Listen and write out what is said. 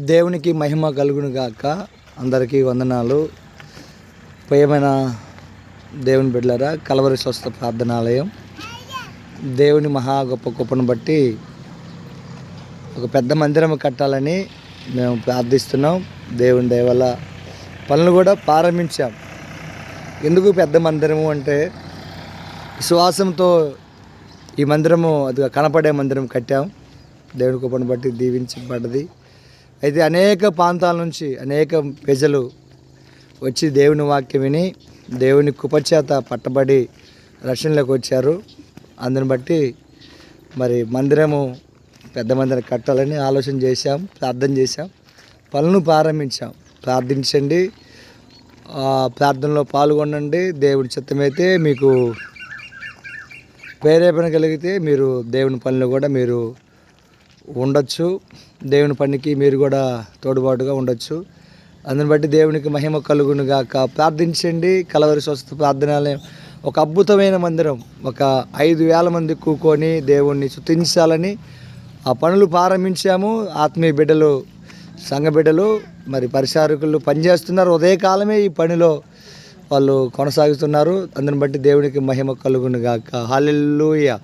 దేవునికి మహిమ కలుగును గాక. అందరికీ వందనాలు. ప్రియమైన దేవుని బిడ్డలారా కలవరి స్వస్థ ప్రార్థనాలయం. దేవుని మహా గొప్ప గొప్పను బట్టి ఒక పెద్ద మందిరం కట్టాలని మేము ప్రార్థిస్తున్నాం. దేవుని దయవల్ల పనులు కూడా ప్రారంభించాం. ఎందుకు పెద్ద మందిరము అంటే విశ్వాసంతో ఈ మందిరము అది కనపడే మందిరం కట్టాం. దేవుని కృపను బట్టి దీవించబడ్డది. అయితే అనేక ప్రాంతాల నుంచి అనేక ప్రజలు వచ్చి దేవుని వాక్యం విని దేవుని కుపచేత పట్టబడి రక్షణలోకి వచ్చారు. అందుని బట్టి మరి మందిరము పెద్ద మందిరం కట్టాలని ఆలోచన చేశాం ప్రార్థన చేశాం పనులను ప్రారంభించాం. ప్రార్థించండి. ప్రార్థనలో పాల్గొనండి. దేవుడి చిత్తమైతే మీకు ప్రేరేపణ కలిగితే మీరు దేవుని పనులు కూడా మీరు ఉండొచ్చు. దేవుని పనికి మీరు కూడా తోడుబాటుగా ఉండొచ్చు. అందుని బట్టి దేవునికి మహిమ కలుగును గాక ప్రార్థించండి. కలవరి స్వస్థ ప్రార్థనాలయం. ఒక అద్భుతమైన మందిరం. ఒక ఐదు వేల మంది కూకొని దేవుణ్ణి స్తుతించాలని ఆ పనులు ప్రారంభించాము. ఆత్మీయ బిడ్డలు సంఘ బిడ్డలు మరి పరిచారకులు పనిచేస్తున్నారు. ఉదయకాలమే ఈ పనిలో వాళ్ళు కొనసాగుతున్నారు. అందుని బట్టి దేవునికి మహిమ కలుగును గాక హాలెల్లుయ.